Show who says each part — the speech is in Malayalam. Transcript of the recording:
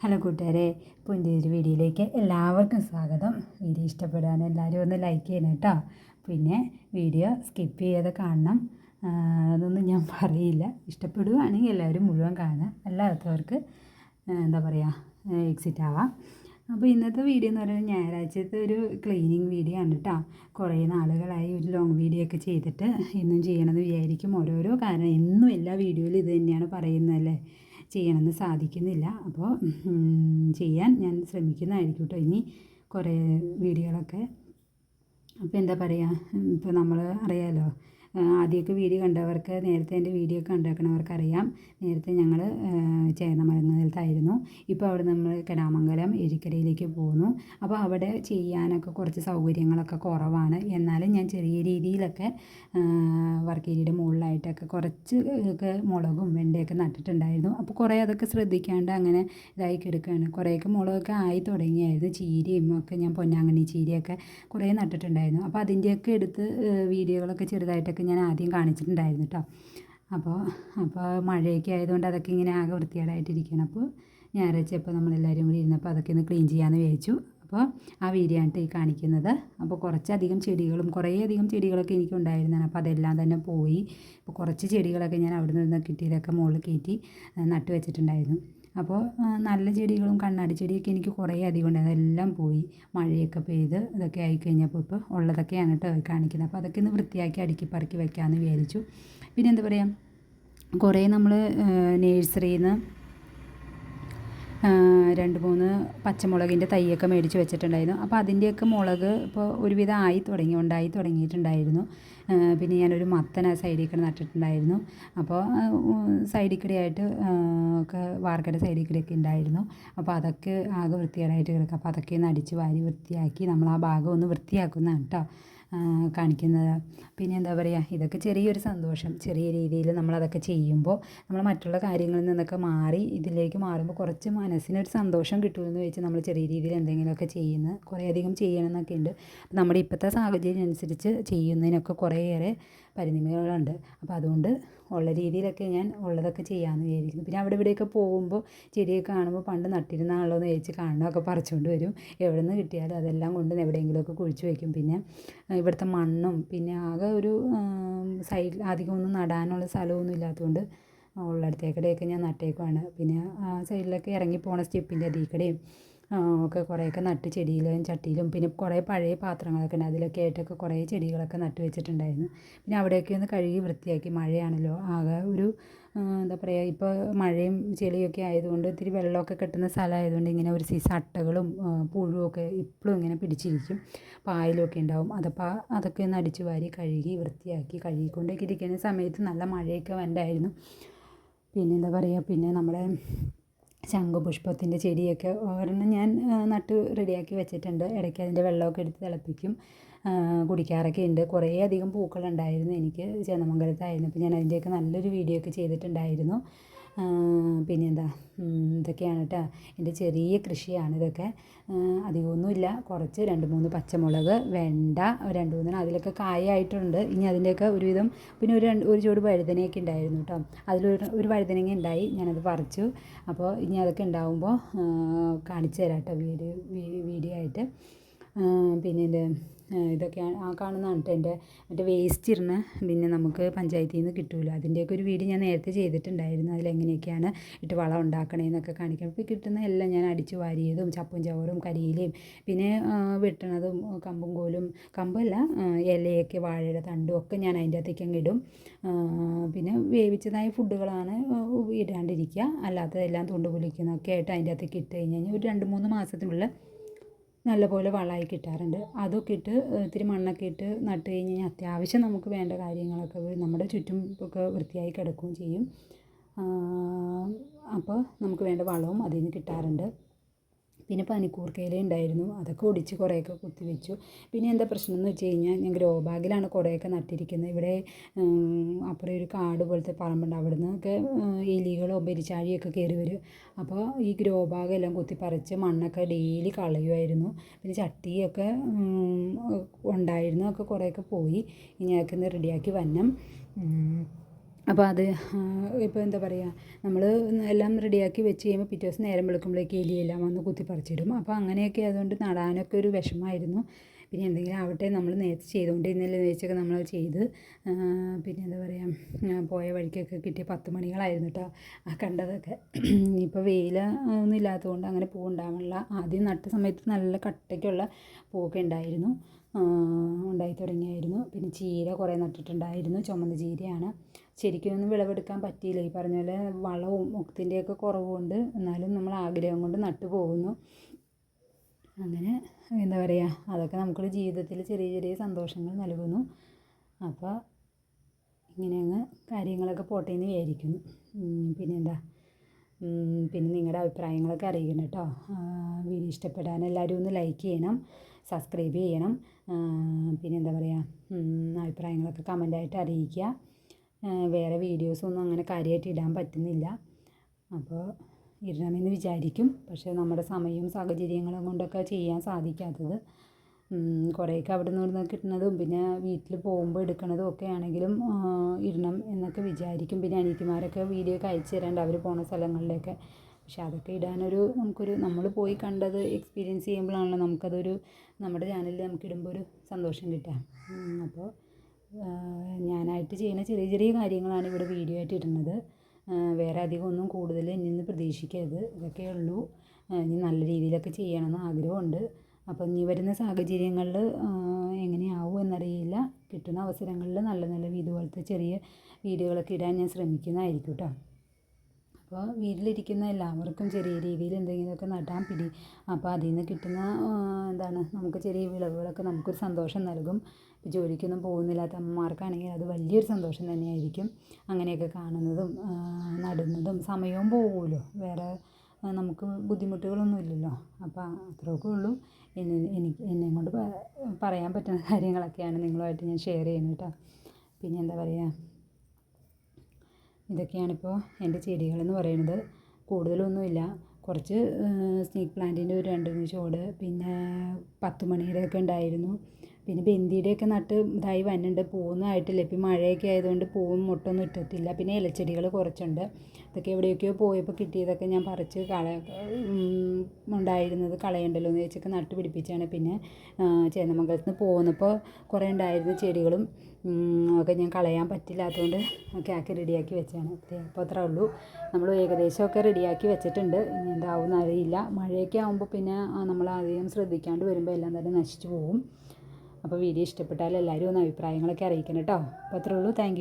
Speaker 1: ഹലോ കൂട്ടുകാരെ പുതിയൊരു വീഡിയോയിലേക്ക് എല്ലാവർക്കും സ്വാഗതം. വീഡിയോ ഇഷ്ടപ്പെടാൻ എല്ലാവരും ഒന്ന് ലൈക്ക് ചെയ്യണം കേട്ടോ. പിന്നെ വീഡിയോ സ്കിപ്പ് ചെയ്യാതെ കാണണം. അതൊന്നും ഞാൻ പറയില്ല. ഇഷ്ടപ്പെടുകയാണെങ്കിൽ എല്ലാവരും മുഴുവൻ കാണുക. അല്ലാത്തവർക്ക് എന്താ പറയുക എക്സിറ്റ് ആവാം. അപ്പോൾ ഇന്നത്തെ വീഡിയോ എന്ന് പറയുന്നത് ഞായറാഴ്ചത്തെ ഒരു ക്ലീനിങ് വീഡിയോ ആണ് കേട്ടോ. കുറേ നാളുകളായി ഒരു ലോങ് വീഡിയോ ഒക്കെ ചെയ്തിട്ട് ഇന്നും ചെയ്യണമെന്ന് വിചാരിക്കും ഓരോരോ കാരണം. എന്നും എല്ലാ വീഡിയോയിലും ഇത് തന്നെയാണ് പറയുന്നതല്ലേ ചെയ്യണമെന്ന് സാധിക്കുന്നില്ല. അപ്പോൾ ചെയ്യാൻ ഞാൻ ശ്രമിക്കുന്നതായിരിക്കും കേട്ടോ ഇനി കുറേ വീഡിയോകളൊക്കെ. അപ്പോൾ എന്താ പറയുക? ഇപ്പോൾ നമ്മൾ അറിയാലോ? ആ, ആദ്യമൊക്കെ വീഡിയോ കണ്ടവർക്ക് നേരത്തെ എന്റെ വീഡിയോ ഒക്കെ ഉണ്ടാക്കണവർക്കറിയാം നേരത്തെ ഞങ്ങൾ ചേന്നമംഗലത്തായിരുന്നു ഇപ്പോൾ അവിടെ നമ്മൾ കെടാമംഗലം എരിക്കരയിലേക്ക് പോകുന്നു അപ്പോൾ അവിടെ ചെയ്യാനൊക്കെ കുറച്ച് സൗകര്യങ്ങളൊക്കെ കുറവാണ്. എന്നാലും ഞാൻ ചെറിയ രീതിയിലൊക്കെ വർക്ക് ഏരിയയുടെ മുകളിലായിട്ടൊക്കെ കുറച്ച് ഒക്കെ മുളകും വെണ്ടയൊക്കെ നട്ടിട്ടുണ്ടായിരുന്നു. അപ്പോൾ കുറേ അതൊക്കെ ശ്രദ്ധിക്കാണ്ട് അങ്ങനെ ഇതായി കിടക്കുകയാണ് കുറേയൊക്കെ മുളകൊക്കെ ആയി തുടങ്ങിയായിരുന്നു. ചീരയും ഒക്കെ ഞാൻ പൊന്നാങ്കണ്ണി ചീരയൊക്കെ കുറേ നട്ടിട്ടുണ്ടായിരുന്നു. അപ്പോൾ അതിന്റെയൊക്കെ എടുത്ത് വീഡിയോകളൊക്കെ ചെറുതായിട്ടൊക്കെ ഞാൻ ആദ്യം കാണിച്ചിട്ടുണ്ടായിരുന്നു കേട്ടോ അപ്പോൾ അപ്പോൾ മഴയൊക്കെ ആയതുകൊണ്ട് അതൊക്കെ ഇങ്ങനെ ആകെ വൃത്തികേടായിട്ടിരിക്കുകയാണ്. അപ്പോൾ ഞായറാഴ്ച ഇപ്പോൾ നമ്മളെല്ലാവരും കൂടി ഇരുന്നപ്പോൾ അതൊക്കെ ഒന്ന് ക്ലീൻ ചെയ്യാമെന്ന് വിചാരിച്ചു. അപ്പോൾ ആ വീഡിയോ ആണ് ഈ കാണിക്കുന്നത്. അപ്പോൾ കുറച്ചധികം ചെടികളും കുറേ ചെടികളൊക്കെ എനിക്ക് എനിക്കുണ്ടായിരുന്നതാണ് അപ്പോൾ അതെല്ലാം തന്നെ പോയി. അപ്പോൾ കുറച്ച് ചെടികളൊക്കെ ഞാൻ അവിടെ നിന്ന് കിട്ടിയതൊക്കെ മുകളിൽ കയറ്റി നട്ട് വെച്ചിട്ടുണ്ടായിരുന്നു അപ്പോൾ നല്ല ചെടികളും കണ്ണാടി ചെടിയൊക്കെ എനിക്ക് കുറേ അധികം ഉണ്ട് അതെല്ലാം പോയി. മഴയൊക്കെ പെയ്ത് ഇതൊക്കെ ആയിക്കഴിഞ്ഞപ്പോൾ ഇപ്പോൾ ഉള്ളതൊക്കെയാണ് കേട്ടോ കാണിക്കുന്നത്. അപ്പോൾ അതൊക്കെ ഒന്ന് വൃത്തിയാക്കി അടുക്കി പറക്കി വയ്ക്കാമെന്ന് വിചാരിച്ചു. പിന്നെ എന്താ പറയുക കുറേ നമ്മൾ നേഴ്സറിയിൽ നിന്ന് രണ്ട് മൂന്ന് പച്ചമുളകിന്റെ തൈയൊക്കെ മേടിച്ച് വെച്ചിട്ടുണ്ടായിരുന്നു. അപ്പോൾ അതിന്റെയൊക്കെ മുളക് ഇപ്പോൾ ഒരുവിധം ആയി തുടങ്ങി ഉണ്ടായി തുടങ്ങിയിട്ടുണ്ടായിരുന്നു. ആ, പിന്നെ ഞാനൊരു മത്തന സൈഡിൽ കൂടെ നട്ടിട്ടുണ്ടായിരുന്നു. അപ്പോൾ സൈഡിൽ കൂടെയായിട്ട് ആ, ഒക്കെ വാർക്കയുടെ സൈഡിൽ കൂടെയൊക്കെ ഉണ്ടായിരുന്നു. അപ്പോൾ അതൊക്കെ ആകെ വൃത്തികേടായിട്ട് കിടക്കും. അപ്പോൾ അതൊക്കെ ഒന്ന് അടിച്ച് വാരി വൃത്തിയാക്കി നമ്മൾ ആ ഭാഗം ഒന്ന് വൃത്തിയാക്കുന്നതാണ് കേട്ടോ. ആ, കാണിക്കുന്നത്. പിന്നെ എന്താ പറയുക ഇതൊക്കെ ചെറിയൊരു സന്തോഷം. ചെറിയ രീതിയിൽ നമ്മളതൊക്കെ ചെയ്യുമ്പോൾ നമ്മൾ മറ്റുള്ള കാര്യങ്ങളിൽ നിന്നൊക്കെ മാറി ഇതിലേക്ക് മാറുമ്പോൾ കുറച്ച് മനസ്സിനൊരു സന്തോഷം കിട്ടുമെന്ന് വെച്ച് നമ്മൾ ചെറിയ രീതിയിൽ എന്തെങ്കിലുമൊക്കെ ചെയ്യുന്നത് കുറേയധികം ചെയ്യണം എന്നൊക്കെ ഉണ്ട് നമ്മുടെ ഇപ്പോഴത്തെ സാഹചര്യം അനുസരിച്ച് ചെയ്യുന്നതിനൊക്കെ കുറേയേറെ പരിമിതികളുണ്ട്. അപ്പോൾ അതുകൊണ്ട് ഉള്ള രീതിയിലൊക്കെ ഞാൻ ഉള്ളതൊക്കെ ചെയ്യാമെന്ന് വിചാരിക്കുന്നു. പിന്നെ അവിടെ ഇവിടെയൊക്കെ പോകുമ്പോൾ ചെടിയൊക്കെ കാണുമ്പോൾ പണ്ട് നട്ടിരുന്നാണല്ലോ എന്ന് വിചാരിച്ച് കാണണമൊക്കെ പറിച്ചുകൊണ്ട് വരും. എവിടെ നിന്ന് കിട്ടിയാലും അതെല്ലാം കൊണ്ട് എവിടെയെങ്കിലുമൊക്കെ കുഴിച്ച് വയ്ക്കും. പിന്നെ ഇവിടുത്തെ മണ്ണും പിന്നെ ആകെ ഒരു സൈഡ് അധികം ഒന്നും നടാനുള്ള സ്ഥലമൊന്നും ഇല്ലാത്തതുകൊണ്ട് ഉള്ളിടത്തേക്കടെയൊക്കെ ഞാൻ നട്ടേക്കുവാണ്. പിന്നെ ആ സൈഡിലൊക്കെ ഇറങ്ങി പോണ സ്റ്റെപ്പിന്റെ അതിൽക്കടെയും ഒക്കെ കുറേയൊക്കെ നട്ട് ചെടിയിലും ചട്ടിയിലും പിന്നെ കുറേ പഴയ പാത്രങ്ങളൊക്കെ ഉണ്ട്. അതിലൊക്കെ ആയിട്ടൊക്കെ കുറേ ചെടികളൊക്കെ നട്ട് വെച്ചിട്ടുണ്ടായിരുന്നു. പിന്നെ അവിടെയൊക്കെ ഒന്ന് കഴുകി വൃത്തിയാക്കി. മഴയാണല്ലോ. ആകെ ഒരു എന്താ പറയുക ഇപ്പോൾ മഴയും ചെളിയൊക്കെ ആയതുകൊണ്ട് ഇത്തിരി വെള്ളമൊക്കെ കെട്ടുന്ന സ്ഥലമായതുകൊണ്ട് ഇങ്ങനെ ഒരു സീസ അട്ടകളും പുഴുവൊക്കെ ഇപ്പോഴും ഇങ്ങനെ പിടിച്ചിരിക്കും. പായലൊക്കെ ഉണ്ടാവും. അതപ്പോൾ അതൊക്കെ ഒന്ന് അടിച്ചു വാരി കഴുകി വൃത്തിയാക്കി കഴുകിക്കൊണ്ടൊക്കെ ഇരിക്കുന്ന സമയത്ത് നല്ല മഴയൊക്കെ വണ്ടായിരുന്നു പിന്നെ എന്താ പറയുക പിന്നെ നമ്മുടെ ശംഖുപുഷ്പത്തിന്റെ ചെടിയൊക്കെ ഒരെണ്ണം ഞാൻ നട്ട് റെഡിയാക്കി വെച്ചിട്ടുണ്ട്. ഇടയ്ക്ക് അതിന്റെ വെള്ളമൊക്കെ എടുത്ത് തിളപ്പിക്കും. കുടിക്കാറൊക്കെ ഉണ്ട്. കുറേ അധികം പൂക്കളുണ്ടായിരുന്നു എനിക്ക് ചേന്നമംഗലത്തായിരുന്നു. അപ്പോൾ ഞാൻ അതിന്റെയൊക്കെ നല്ലൊരു വീഡിയോ ഒക്കെ ചെയ്തിട്ടുണ്ടായിരുന്നു. പിന്നെന്താ ഇതൊക്കെയാണ് കേട്ടോ എന്റെ ചെറിയ കൃഷിയാണ് ഇതൊക്കെ. അധികമൊന്നുമില്ല. കുറച്ച് രണ്ട് മൂന്ന് പച്ചമുളക് വെണ്ട രണ്ട് മൂന്നെണ്ണം. അതിലൊക്കെ കായായിട്ടുണ്ട്. ഇനി അതിന്റെയൊക്കെ ഒരുവിധം പിന്നെ ഒരു രണ്ട് ഒരു ചൂട് വഴുതനയൊക്കെ ഉണ്ടായിരുന്നു കേട്ടോ അതിലൊരു ഒരു വഴുതനങ്ങ ഉണ്ടായി. ഞാനത് പറിച്ചു. അപ്പോൾ ഇനി അതൊക്കെ ഉണ്ടാവുമ്പോൾ കാണിച്ചു തരാം കേട്ടോ വീഡിയോ വീഡിയോ ആയിട്ട്. പിന്നെ ഇതൊക്കെ ഇതൊക്കെയാണ് ആ കാണുന്നതാണ് കേട്ടോ എന്റെ മറ്റേ വേസ്റ്റ് ഇടുന്ന പിന്നെ നമുക്ക് പഞ്ചായത്തിൽ നിന്ന് കിട്ടുമല്ലോ അതിന്റെയൊക്കെ ഒരു വീഡിയോ ഞാൻ നേരത്തെ ചെയ്തിട്ടുണ്ടായിരുന്നു. അതിലെങ്ങനെയൊക്കെയാണ് ഇട്ട് വളം ഉണ്ടാക്കണേന്നൊക്കെ കാണിക്കാം അപ്പോൾ കിട്ടുന്ന എല്ലാം ഞാൻ അടിച്ചു വാരിയതും ചപ്പും ചവറും കരിയിലയും പിന്നെ വെട്ടണതും കമ്പും കോലും കമ്പല്ല ഇലയൊക്കെ വാഴയുടെ തണ്ടും ഒക്കെ ഞാൻ അതിന്റെ അകത്തേക്ക് അങ്ങ് ഇടും. പിന്നെ വേവിച്ചതായ ഫുഡുകളാണ് ഇടാണ്ടിരിക്കുക. അല്ലാത്തതെല്ലാം തൊണ്ട് പൊലിക്കുന്നൊക്കെ ആയിട്ട് അതിന്റെ അകത്തേക്ക് ഇട്ട് കഴിഞ്ഞ് കഴിഞ്ഞാൽ ഒരു രണ്ട് മൂന്ന് മാസത്തിനുള്ളിൽ നല്ലപോലെ വളമായി കിട്ടാറുണ്ട്. അതൊക്കെ ഇട്ട് ഇത്തിരി മണ്ണൊക്കെ ഇട്ട് നട്ട് കഴിഞ്ഞ് കഴിഞ്ഞാൽ അത്യാവശ്യം നമുക്ക് വേണ്ട കാര്യങ്ങളൊക്കെ നമ്മുടെ ചുറ്റും ഒക്കെ വൃത്തിയായി കിടക്കുകയും ചെയ്യും. അപ്പോൾ നമുക്ക് വേണ്ട വളവും അതിൽ നിന്ന് കിട്ടാറുണ്ട്. പിന്നെ പനിക്കൂർക്കയില ഉണ്ടായിരുന്നു. അതൊക്കെ ഒടിച്ച് കുറേയൊക്കെ കുത്തിവെച്ചു. പിന്നെ എന്താ പ്രശ്നം എന്ന് വെച്ച് കഴിഞ്ഞാൽ ഞാൻ ഗ്രോ ബാഗിലാണ് കുറേയൊക്കെ നട്ടിരിക്കുന്നത്. ഇവിടെ അപ്പുറം ഒരു കാട് പോലത്തെ പറമ്പുണ്ട്. അവിടെ നിന്നൊക്കെ എലികളോ പെരിച്ചാഴിയൊക്കെ കയറി വരും. അപ്പോൾ ഈ ഗ്രോ ബാഗെല്ലാം കുത്തിപ്പറിച്ച് മണ്ണൊക്കെ ഡെയിലി കളയുമായിരുന്നു പിന്നെ ചട്ടിയൊക്കെ ഉണ്ടായിരുന്നു. ഒക്കെ കുറേയൊക്കെ പോയി. ഇനി അതൊക്കെ ഒന്ന് റെഡിയാക്കി വന്നം അപ്പോൾ അത് ഇപ്പോൾ എന്താ പറയുക നമ്മൾ എല്ലാം റെഡിയാക്കി വെച്ച് കഴിയുമ്പോൾ പിറ്റേ ദിവസം നേരം വെളുക്കുമ്പോഴേക്ക് എലിയെല്ലാം വന്ന് കുത്തിപ്പറിച്ചിടും. അപ്പോൾ അങ്ങനെയൊക്കെ ആയതുകൊണ്ട് നടാനൊക്കെ ഒരു വിഷമമായിരുന്നു പിന്നെ എന്തെങ്കിലും ആവട്ടെ നമ്മൾ നേരത്തെ ചെയ്തുകൊണ്ടിരുന്നില്ല നേച്ചൊക്കെ നമ്മൾ ചെയ്ത് പിന്നെ എന്താ പറയുക പോയ വഴിക്കൊക്കെ കിട്ടിയ പത്ത് മണികളായിരുന്നു കേട്ടോ ആ കണ്ടതൊക്കെ. ഇപ്പോൾ വെയിൽ ഒന്നും ഇല്ലാത്തതുകൊണ്ട് അങ്ങനെ പൂ ആദ്യം നട്ട സമയത്ത് നല്ല കട്ടയ്ക്കുള്ള പൂവൊക്കെ ഉണ്ടായിരുന്നു. ഉണ്ടായി തുടങ്ങിയായിരുന്നു. പിന്നെ ചീര കുറേ നട്ടിട്ടുണ്ടായിരുന്നു. ചുമന്ന ചീരയാണ്. ശരിക്കും ഒന്നും വിളവെടുക്കാൻ പറ്റിയില്ല. ഈ പറഞ്ഞ പോലെ വളവും ഒക്കത്തിന്റെയൊക്കെ കുറവുകൊണ്ട് എന്നാലും നമ്മൾ ആഗ്രഹം കൊണ്ട് നട്ടു പോകുന്നു. അങ്ങനെ എന്താ പറയുക അതൊക്കെ നമുക്കൊരു ജീവിതത്തിൽ ചെറിയ ചെറിയ സന്തോഷങ്ങൾ നൽകുന്നു. അപ്പോൾ ഇങ്ങനെ അങ്ങ് കാര്യങ്ങളൊക്കെ പോട്ടെ എന്ന് വിചാരിക്കുന്നു. പിന്നെന്താ? പിന്നെ നിങ്ങളുടെ അഭിപ്രായങ്ങളൊക്കെ അറിയിക്കണം കേട്ടോ. വീഡിയോ ഇഷ്ടപ്പെടാൻ എല്ലാവരും ഒന്ന് ലൈക്ക് ചെയ്യണം സബ്സ്ക്രൈബ് ചെയ്യണം. പിന്നെ എന്താ പറയുക അഭിപ്രായങ്ങളൊക്കെ കമന്റായിട്ട് അറിയിക്കുക. വേറെ വീഡിയോസൊന്നും അങ്ങനെ കാര്യമായിട്ട് ഇടാൻ പറ്റുന്നില്ല. അപ്പോൾ ഇടണമെന്ന് വിചാരിക്കും. പക്ഷേ നമ്മുടെ സമയവും സാഹചര്യങ്ങളും കൊണ്ടൊക്കെ ചെയ്യാൻ സാധിക്കാത്തത്. കുറേയൊക്കെ അവിടെ നിന്ന് കിട്ടുന്നതും പിന്നെ വീട്ടിൽ പോകുമ്പോൾ എടുക്കുന്നതും ഒക്കെ ആണെങ്കിലും ഇടണം എന്നൊക്കെ വിചാരിക്കും. പിന്നെ അനിയത്തിമാരൊക്കെ വീഡിയോ ഒക്കെ അയച്ചു തരാണ്ട് അവർ പോണ സ്ഥലങ്ങളിലൊക്കെ. പക്ഷെ അതൊക്കെ ഇടാനൊരു നമുക്കൊരു നമ്മൾ പോയി കണ്ടത് എക്സ്പീരിയൻസ് ചെയ്യുമ്പോഴാണല്ലോ നമുക്കതൊരു നമ്മുടെ ചാനലിൽ നമുക്ക് ഇടുമ്പോൾ ഒരു സന്തോഷം കിട്ടുക. അപ്പോൾ ഞാനായിട്ട് ചെയ്യുന്ന ചെറിയ ചെറിയ കാര്യങ്ങളാണ് ഇവിടെ വീഡിയോ ആയിട്ട് ഇടുന്നത്. വേറെ അധികം ഒന്നും കൂടുതൽ എന്നിൽ നിന്ന് പ്രതീക്ഷിക്കരുത്. ഇതൊക്കെ ഉള്ളൂ. ഇനി നല്ല രീതിയിലൊക്കെ ചെയ്യണമെന്ന് ആഗ്രഹമുണ്ട്. അപ്പം ഇനി വരുന്ന സാഹചര്യങ്ങളിൽ എങ്ങനെയാവും എന്നറിയില്ല. കിട്ടുന്ന അവസരങ്ങളിൽ നല്ല നല്ല ഇതുപോലത്തെ ചെറിയ വീഡിയോകളൊക്കെ ഇടാൻ ഞാൻ ശ്രമിക്കുന്നതായിരിക്കും കേട്ടോ അപ്പോൾ വീട്ടിലിരിക്കുന്ന എല്ലാവർക്കും ചെറിയ രീതിയിൽ എന്തെങ്കിലുമൊക്കെ നടാൻ പിടി. അപ്പോൾ അതിൽ നിന്ന് കിട്ടുന്ന എന്താണ് നമുക്ക് ചെറിയ വിളവുകളൊക്കെ നമുക്കൊരു സന്തോഷം നൽകും. ജോലിക്കൊന്നും പോകുന്നില്ലാത്ത അമ്മമാർക്കാണെങ്കിൽ അത് വലിയൊരു സന്തോഷം തന്നെയായിരിക്കും അങ്ങനെയൊക്കെ കാണുന്നതും നടുന്നതും. സമയവും പോകുമല്ലോ വേറെ നമുക്ക് ബുദ്ധിമുട്ടുകളൊന്നും ഇല്ലല്ലോ. അപ്പോൾ അത്രയൊക്കെ ഉള്ളൂ. എന്നെ എനിക്ക് എന്നെ കൊണ്ട് പറയാൻ പറ്റുന്ന കാര്യങ്ങളൊക്കെയാണ് നിങ്ങളുമായിട്ട് ഞാൻ ഷെയർ ചെയ്യുന്നത് കേട്ടോ. പിന്നെ എന്താ പറയുക ഇതൊക്കെയാണിപ്പോൾ എന്റെ ചെടികളെന്ന് പറയുന്നത്. കൂടുതലൊന്നുമില്ല. കുറച്ച് സ്നേക്ക് പ്ലാന്റിന്റെ ഒരു രണ്ട് മൂന്ന് ചോട് പിന്നെ പത്ത് മണിയുടെ ഒക്കെ ഉണ്ടായിരുന്നു. പിന്നെ ബന്ദിയുടെയൊക്കെ നട്ട് ഇതായി വന്നുണ്ട് പൂവൊന്നും ആയിട്ടില്ല ഇപ്പം മഴയൊക്കെ ആയതുകൊണ്ട് പൂവും മുട്ടൊന്നും ഇട്ടിട്ടില്ല പിന്നെ ഇലച്ചെടികൾ കുറച്ചുണ്ട്. ഇതൊക്കെ എവിടെയൊക്കെയോ പോയപ്പോൾ കിട്ടിയതൊക്കെ ഞാൻ പറിച്ച് കള ഉണ്ടായിരുന്നത് കളയണ്ടല്ലോ എന്ന് വെച്ചൊക്കെ നട്ട് പിടിപ്പിച്ചാണ്. പിന്നെ ചേന്നമംഗലത്ത് നിന്ന് പോന്നപ്പോൾ കുറേ ഉണ്ടായിരുന്ന ചെടികളും ഒക്കെ ഞാൻ കളയാൻ പറ്റില്ലാത്തതുകൊണ്ട് ഒക്കെ ആക്കി റെഡിയാക്കി വെച്ചാണ്. അപ്പോൾ അത്രേ ഉള്ളൂ. നമ്മൾ ഏകദേശമൊക്കെ റെഡിയാക്കി വെച്ചിട്ടുണ്ട്. ഇനി എന്താവും അറിയില്ല. മഴയൊക്കെ ആകുമ്പോൾ പിന്നെ നമ്മൾ അധികം ശ്രദ്ധിക്കാണ്ട് വരുമ്പോൾ എല്ലാം തന്നെ നശിച്ചു പോകും അപ്പോൾ വീഡിയോ ഇഷ്ടപ്പെട്ടാൽ എല്ലാവരും ഒന്ന് അഭിപ്രായങ്ങളൊക്കെ അറിയിക്കണം കേട്ടോ. അപ്പോൾ അത്രേ ഉള്ളൂ. താങ്ക്